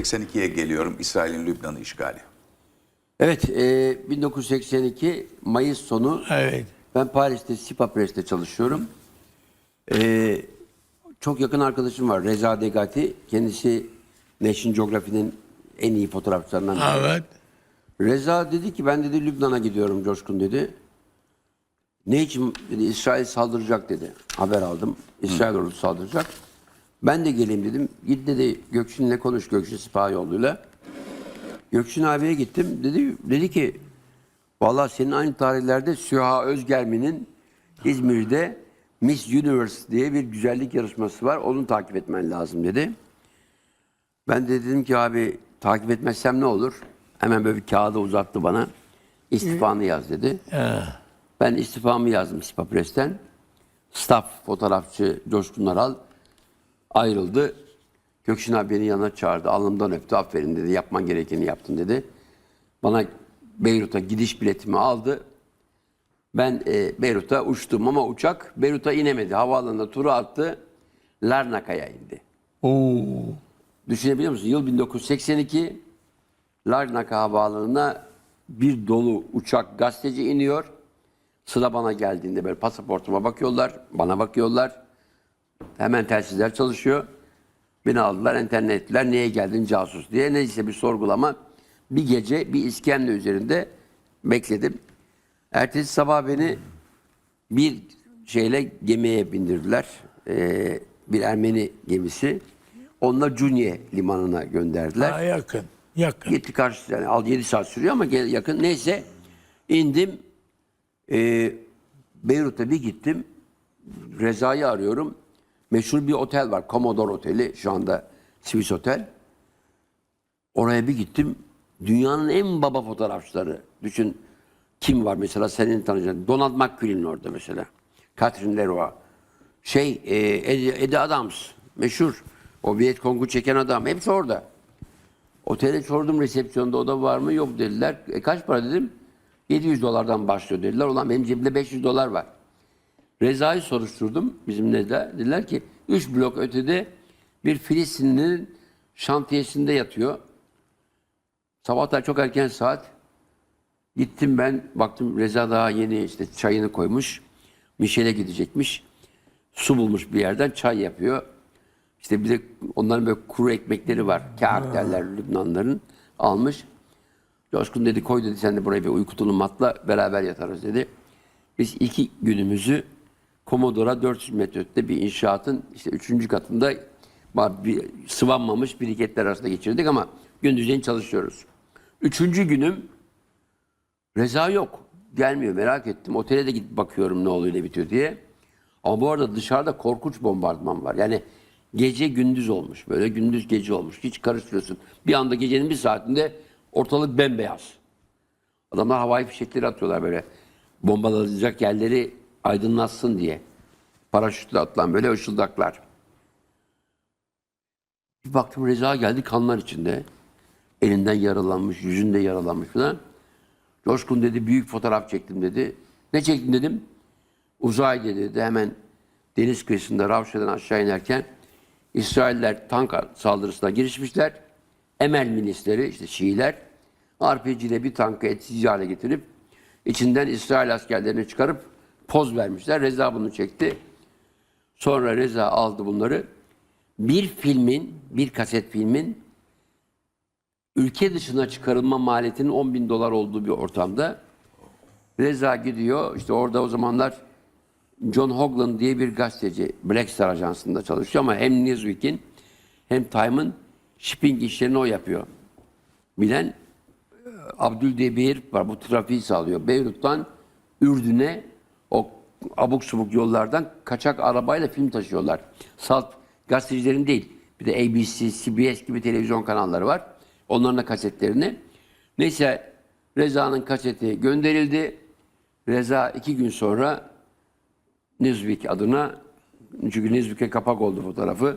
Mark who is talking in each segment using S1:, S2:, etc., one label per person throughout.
S1: 1982'ye geliyorum. İsrail'in Lübnan'ı işgali.
S2: Evet, e, 1982 Mayıs sonu
S3: Evet.
S2: ben Paris'te Sipa Press'te çalışıyorum. E, çok yakın arkadaşım var Reza Degati. Kendisi National Geography'nin en iyi fotoğrafçılarından biri.
S3: Evet.
S2: Reza dedi ki ben dedi Lübnan'a gidiyorum Coşkun dedi. Ne için dedi İsrail saldıracak dedi. Haber aldım. İsrail ordusu saldıracak. Ben de geleyim dedim. Git dedi Gökçin'le konuş Gökçin Sipahi yoluyla. Gökçin abiye gittim. Dedi dedi ki vallahi senin aynı tarihlerde Süha Özgermi'nin İzmir'de Miss Universe diye bir güzellik yarışması var. Onu takip etmen lazım dedi. Ben de dedim ki abi takip etmezsem ne olur? Hemen böyle bir kağıda uzattı bana. İstifanı yaz dedi. Ben istifamı yazdım Press'ten. Staff fotoğrafçı Coşkun Aral ayrıldı. Gökşin abi beni yanına çağırdı. Alnımdan öptü. Aferin dedi. Yapman gerekeni yaptın dedi. Bana Beyrut'a gidiş biletimi aldı. Ben e, Beyrut'a uçtum ama uçak Beyrut'a inemedi. Havaalanında turu attı. Larnaka'ya indi.
S3: Oo.
S2: Düşünebiliyor musun? Yıl 1982 Larnaka Havaalanı'na bir dolu uçak gazeteci iniyor. Sıra bana geldiğinde böyle pasaportuma bakıyorlar, bana bakıyorlar. Hemen telsizler çalışıyor. Beni aldılar, internet ettiler. Niye geldin casus diye. Neyse bir sorgulama. Bir gece bir iskemle üzerinde bekledim. Ertesi sabah beni bir şeyle gemiye bindirdiler. Ee, bir Ermeni gemisi. Onunla Cunye limanına gönderdiler.
S3: Ha, yakın. Yakın.
S2: Gitti karşı yani al 7 saat sürüyor ama gel- yakın. Neyse indim. Ee, Beyrut'a bir gittim. Reza'yı arıyorum. Meşhur bir otel var. Commodore Oteli şu anda Swiss Otel. Oraya bir gittim. Dünyanın en baba fotoğrafçıları. Düşün kim var mesela senin tanıyacağın. Donald McQueen orada mesela. Catherine Leroy. Şey e, Eddie, Adams. Meşhur. O Viet Cong'u çeken adam. Hepsi orada. Otele sordum resepsiyonda oda var mı? Yok dediler. E, kaç para dedim? 700 dolardan başlıyor dediler. Ulan benim cebimde 500 dolar var. Reza'yı soruşturdum bizimle de. Dediler ki 3 blok ötede bir Filistinli'nin şantiyesinde yatıyor. Sabahlar çok erken saat. Gittim ben baktım Reza daha yeni işte çayını koymuş. Mişel'e gidecekmiş. Su bulmuş bir yerden çay yapıyor. İşte bir de onların böyle kuru ekmekleri var. Kağıt derler Lübnanların. Almış. Coşkun dedi koy dedi sen de buraya bir uyku tulumu atla beraber yatarız dedi. Biz iki günümüzü Komodora 400 metre ötede bir inşaatın işte üçüncü katında bir sıvanmamış biriketler arasında geçirdik ama gündüzleyin çalışıyoruz. Üçüncü günüm Reza yok. Gelmiyor merak ettim. Otele de gidip bakıyorum ne oluyor ne bitiyor diye. Ama bu arada dışarıda korkunç bombardıman var. Yani gece gündüz olmuş. Böyle gündüz gece olmuş. Hiç karıştırıyorsun. Bir anda gecenin bir saatinde ortalık bembeyaz. Adamlar havai fişekleri atıyorlar böyle. Bombalanacak yerleri aydınlatsın diye. Paraşütle atılan böyle ışıldaklar. Bir baktım Reza geldi kanlar içinde. Elinden yaralanmış, yüzünde yaralanmış falan. Coşkun dedi büyük fotoğraf çektim dedi. Ne çektin dedim. Uzay dedi. Hemen deniz kıyısında Ravşa'dan aşağı inerken İsrailler tank saldırısına girişmişler. Emel milisleri işte Şiiler RPG ile bir tankı etkisiz hale getirip içinden İsrail askerlerini çıkarıp poz vermişler. Reza bunu çekti. Sonra Reza aldı bunları. Bir filmin, bir kaset filmin ülke dışına çıkarılma maliyetinin 10 bin dolar olduğu bir ortamda Reza gidiyor. İşte orada o zamanlar John Hoglan diye bir gazeteci Black Star Ajansı'nda çalışıyor ama hem Newsweek'in hem Time'ın shipping işlerini o yapıyor. Bilen e, Abdül diye var. Bu trafiği sağlıyor. Beyrut'tan Ürdün'e abuk subuk yollardan kaçak arabayla film taşıyorlar. Salt gazetecilerin değil. Bir de ABC, CBS gibi televizyon kanalları var. Onların da kasetlerini. Neyse Reza'nın kaseti gönderildi. Reza iki gün sonra Newsweek adına çünkü Newsweek'e kapak oldu fotoğrafı.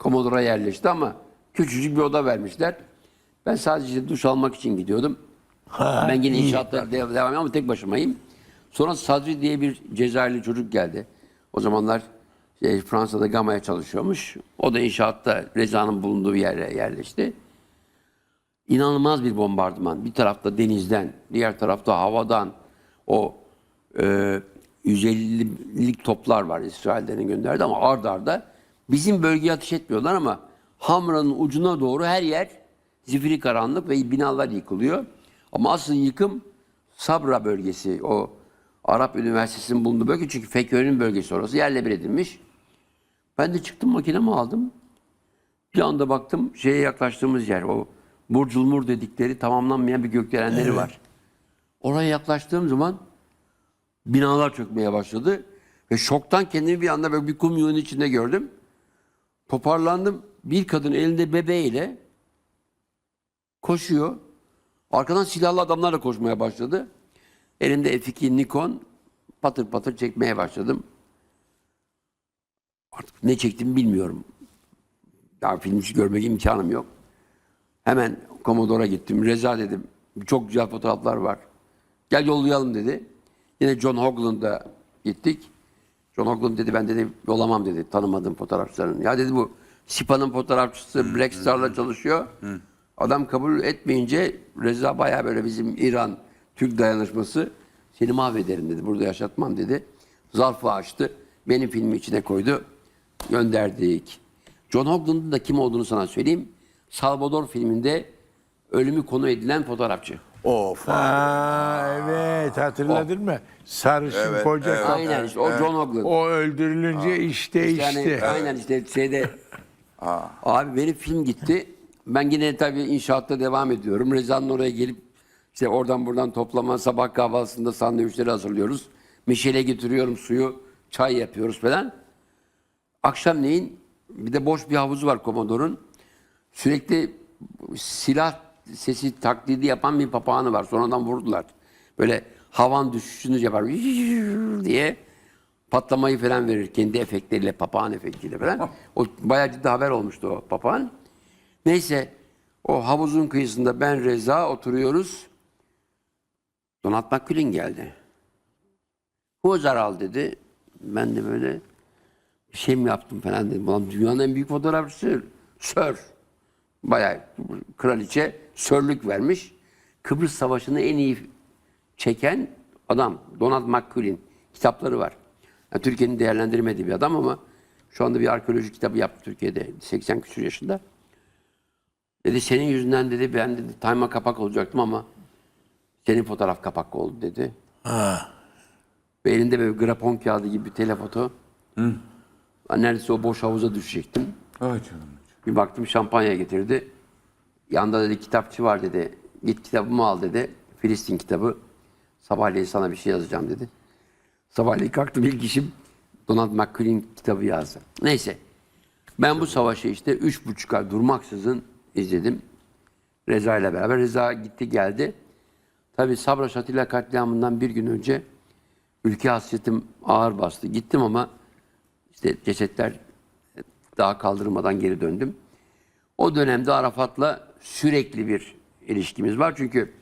S2: Commodora yerleşti ama küçücük bir oda vermişler. Ben sadece duş almak için gidiyordum.
S3: Ha,
S2: ben yine inşaatta de- devam ama tek başımayım. Sonra Sadri diye bir Cezayirli çocuk geldi. O zamanlar şey, Fransa'da Gama'ya çalışıyormuş. O da inşaatta Reza'nın bulunduğu yere yerleşti. inanılmaz bir bombardıman. Bir tarafta denizden, diğer tarafta havadan o e, 150'lik toplar var İsrail'den gönderdi ama ard arda bizim bölgeye ateş etmiyorlar ama Hamra'nın ucuna doğru her yer zifiri karanlık ve binalar yıkılıyor. Ama asıl yıkım Sabra bölgesi, o Arap Üniversitesi'nin bulunduğu bölge çünkü FETÖ'nün bölgesi orası yerle bir edilmiş. Ben de çıktım makinemi aldım. Bir anda baktım şeye yaklaştığımız yer o Burculmur dedikleri tamamlanmayan bir gökdelenleri var. Oraya yaklaştığım zaman binalar çökmeye başladı ve şoktan kendimi bir anda böyle bir kum yığının içinde gördüm. Toparlandım. Bir kadın elinde bebeğiyle koşuyor. Arkadan silahlı adamlarla koşmaya başladı. Elimde F2 Nikon patır patır çekmeye başladım. Artık ne çektim bilmiyorum. Daha film hiç görmek imkanım yok. Hemen Commodore gittim. Reza dedim. Çok güzel fotoğraflar var. Gel yollayalım dedi. Yine John Hogland'a gittik. John Hogland dedi ben dedi yollamam dedi tanımadığım fotoğrafçıların. Ya dedi bu Sipa'nın fotoğrafçısı Black Star'la çalışıyor. Adam kabul etmeyince Reza bayağı böyle bizim İran Türk dayanışması seni mahvederim dedi. Burada yaşatmam dedi. Zarfı açtı. Benim filmi içine koydu. Gönderdik. John Hogland'ın da kim olduğunu sana söyleyeyim. Salvador filminde ölümü konu edilen fotoğrafçı.
S1: Of.
S3: Ha, evet hatırladın mı? Sarışın
S1: Evet,
S3: koca
S1: evet.
S3: kafa.
S2: Aynen işte o John Hogland.
S3: O öldürülünce işte işte.
S2: Yani aynen işte şeyde abi benim film gitti. Ben yine tabii inşaatta devam ediyorum. Reza'nın oraya gelip işte oradan buradan toplama sabah kahvaltısında sandviçleri hazırlıyoruz. Mişel'e getiriyorum suyu, çay yapıyoruz falan. Akşamleyin bir de boş bir havuzu var Komodor'un. Sürekli silah sesi taklidi yapan bir papağanı var. Sonradan vurdular. Böyle havan düşüşünü yapar diye patlamayı falan verir kendi efektleriyle, papağan efektiyle falan. O bayağı ciddi haber olmuştu o papağan. Neyse o havuzun kıyısında ben Reza oturuyoruz. Donat McQueen geldi. Hozar al dedi. Ben de böyle bir şey mi yaptım falan dedim. Ulan dünyanın en büyük fotoğrafçısı Sör. Bayağı kraliçe sörlük vermiş. Kıbrıs Savaşı'nı en iyi çeken adam Donald McQueen. Kitapları var. Yani Türkiye'nin değerlendirmediği bir adam ama şu anda bir arkeoloji kitabı yaptı Türkiye'de 80 küsur yaşında. Dedi senin yüzünden dedi ben dedi Time'a kapak olacaktım ama senin fotoğraf kapak oldu dedi. Ve elinde böyle grafon kağıdı gibi bir telefoto. Ben neredeyse o boş havuza düşecektim.
S1: Ay canım.
S2: Bir baktım şampanya getirdi. Yanında dedi kitapçı var dedi. Git kitabımı al dedi. Filistin kitabı. Sabahleyin sana bir şey yazacağım dedi. Sabahleyin kalktım ilk işim Donald McQueen kitabı yazdı. Neyse. Ben bu savaşı işte üç buçuk ay durmaksızın izledim. Reza ile beraber. Reza gitti geldi. Tabii Sabra Şatilla katliamından bir gün önce ülke hasretim ağır bastı. Gittim ama işte cesetler daha kaldırmadan geri döndüm. O dönemde Arafat'la sürekli bir ilişkimiz var. Çünkü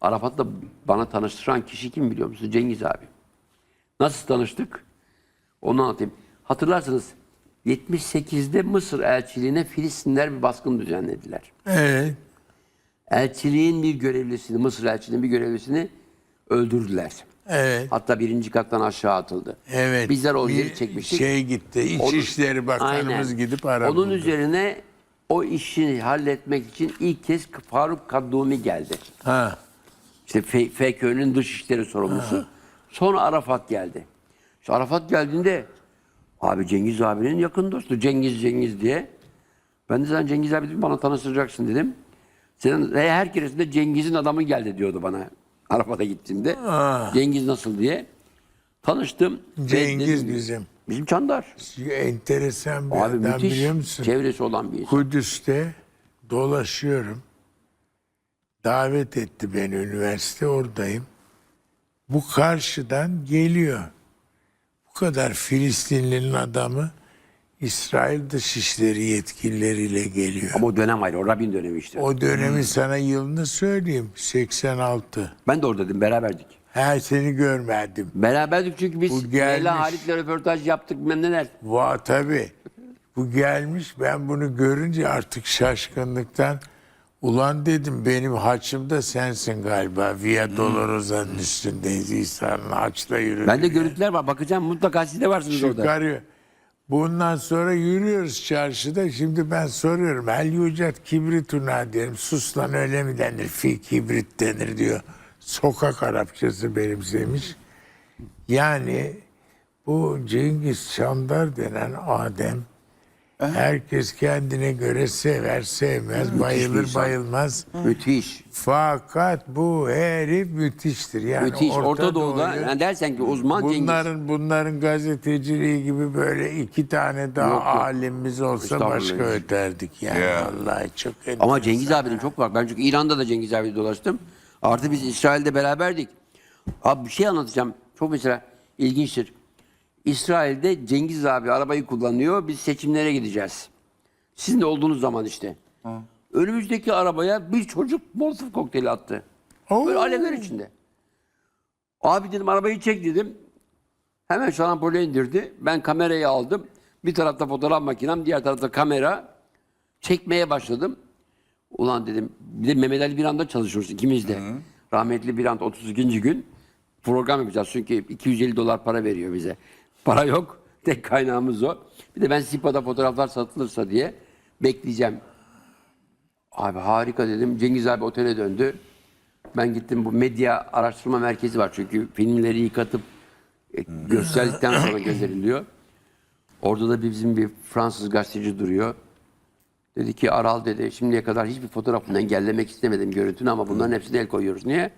S2: Arafat'la bana tanıştıran kişi kim biliyor musun? Cengiz abi. Nasıl tanıştık? Onu anlatayım. Hatırlarsınız 78'de Mısır elçiliğine Filistinler bir baskın düzenlediler.
S3: Evet.
S2: Elçiliğin bir görevlisini, Mısır elçiliğinin bir görevlisini öldürdüler.
S3: Evet.
S2: Hatta birinci kattan aşağı atıldı.
S3: Evet.
S2: Bizler o
S3: Bir
S2: yeri çekmiştik.
S3: Şey gitti. İçişleri Bakanımız
S2: Aynen.
S3: gidip aradı.
S2: Onun üzerine o işi halletmek için ilk kez Faruk Kaddumi geldi.
S3: Ha.
S2: İşte FKÖ'nün dış işleri sorumlusu. Sonra Arafat geldi. İşte Arafat geldiğinde abi Cengiz abinin yakın dostu Cengiz Cengiz diye. Ben de sen Cengiz abi dedim, bana tanıştıracaksın dedim. Ve her keresinde Cengiz'in adamı geldi diyordu bana Arafat'a gittiğimde. Cengiz nasıl diye. Tanıştım.
S3: Cengiz
S2: dedim,
S3: bizim.
S2: Bizim Çandar.
S3: Enteresan bir
S2: Abi
S3: adam
S2: müthiş
S3: biliyor musun?
S2: çevresi olan bir insan.
S3: Kudüs'te dolaşıyorum. Davet etti beni üniversite oradayım. Bu karşıdan geliyor. Bu kadar Filistinlinin adamı İsrail Dışişleri yetkilileriyle geliyor.
S2: Ama o dönem ayrı. O Rabin dönemi işte.
S3: O dönemin sana yılını söyleyeyim. 86.
S2: Ben de oradaydım. Beraberdik.
S3: Her seni görmedim.
S2: Beraberdik çünkü biz. Leyla Halit'le röportaj yaptık bilmem neler.
S3: Va tabii. Bu gelmiş ben bunu görünce artık şaşkınlıktan Ulan dedim benim haçım da sensin galiba. Via Dolorosa'nın üstündeyiz. İsa'nın haçla yürüdü.
S2: Bende görüntüler var. Bakacağım mutlaka siz de varsınız orada.
S3: Çıkarıyor. Bundan sonra yürüyoruz çarşıda. Şimdi ben soruyorum. El yücet kibrituna diyorum. Sus lan öyle mi denir? Fi kibrit denir diyor. Sokak Arapçası benimsemiş. Yani bu Cengiz Çandar denen Adem herkes kendine göre sever sevmez bayılır
S2: insan.
S3: bayılmaz.
S2: Müthiş.
S3: Fakat bu herif müthiştir. Yani
S2: Müthiş. Orta, Doğu'da
S3: Doğu'yu-
S2: yani dersen ki uzman Cengiz.
S3: Bunların bunların gazeteciliği gibi böyle iki tane daha
S2: Yok, yok.
S3: alimimiz olsa
S2: Estağfurullah.
S3: başka öterdik yani
S1: Ya.
S3: vallahi çok
S2: Ama
S3: enteresan.
S2: Cengiz abinin çok var. Ben çünkü İran'da da Cengiz abiyle dolaştım. Artı biz İsrail'de beraberdik. Abi bir şey anlatacağım. Çok mesela ilginçtir. İsrail'de Cengiz abi arabayı kullanıyor. Biz seçimlere gideceğiz. Sizin de olduğunuz zaman işte. Önümüzdeki arabaya bir çocuk Molotov kokteyli attı.
S3: Oo.
S2: Böyle alevler içinde. Abi dedim arabayı çek dedim. Hemen şarampole indirdi. Ben kamerayı aldım. Bir tarafta fotoğraf makinem, diğer tarafta kamera. Çekmeye başladım. Ulan dedim, bir de Mehmet Ali Birand'da çalışıyoruz ikimiz de. Rahmetli Birand 32. gün program yapacağız. Çünkü 250 dolar para veriyor bize. Para yok. Tek kaynağımız o. Bir de ben Sipa'da fotoğraflar satılırsa diye bekleyeceğim. Abi harika dedim. Cengiz abi otele döndü. Ben gittim bu medya araştırma merkezi var çünkü filmleri yıkatıp e, gösterdikten sonra gönderiliyor. Orada da bizim bir Fransız gazeteci duruyor. Dedi ki Aral dedi şimdiye kadar hiçbir fotoğrafını engellemek istemedim görüntünü ama bunların hepsine el koyuyoruz. Niye?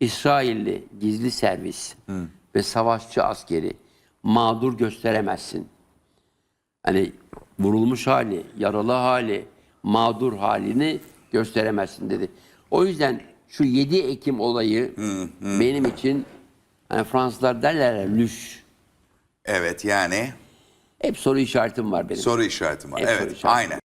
S2: İsrailli gizli servis ve savaşçı askeri mağdur gösteremezsin. Hani vurulmuş hali, yaralı hali, mağdur halini gösteremezsin dedi. O yüzden şu 7 Ekim olayı benim için hani Fransızlar derler ya lüş.
S1: Evet yani
S2: Hep soru işaretim var benim.
S1: soru işaretim var.
S2: Hep soru
S1: evet
S2: işareti.
S1: aynen.